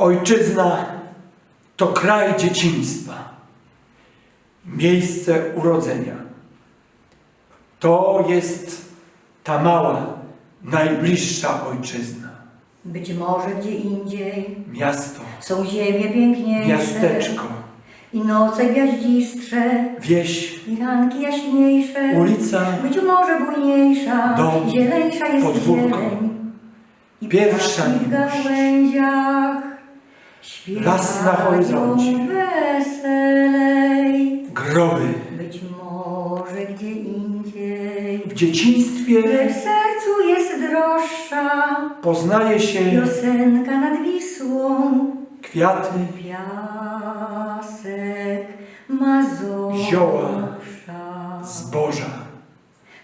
Ojczyzna to kraj dzieciństwa, miejsce urodzenia. To jest ta mała, najbliższa ojczyzna. Być może gdzie indziej Miasto, są ziemie piękniejsze miasteczko, i noce gwiaździstrze wieś, i ranki jaśniejsze. ulica, Być może bujniejsza, Dom, zieleńsza jest podwórko, zieleń. I pierwsza ptaki w miłość. gałęziach Las na horyzoncie. weselej. groby. Być może gdzie indziej, W dzieciństwie lecz w sercu jest droższa poznaje się piosenka nad Wisłą. kwiaty, Piasek Mazowsza. Zioła. zboża,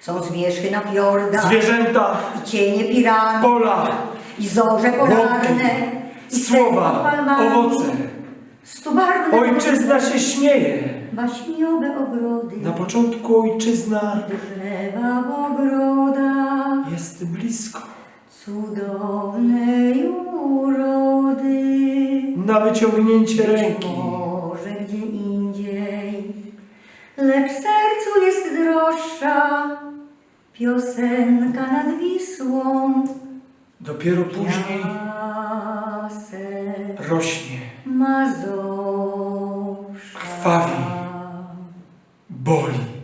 Są zwierzchy na fiordach zwierzęta, i cienie piran pola, i zorze polarne słowa, palmami. owoce. Stubarwne Ojczyzna się śmieje. baśniowe ogrody Na początku ojczyzna drzewa w ogrodach jest blisko. cudownej urody Na wyciągnięcie ręki. może gdzie indziej, lecz sercu jest droższa piosenka nad Wisłą. Dopiero później rośnie. Krwawi. boli.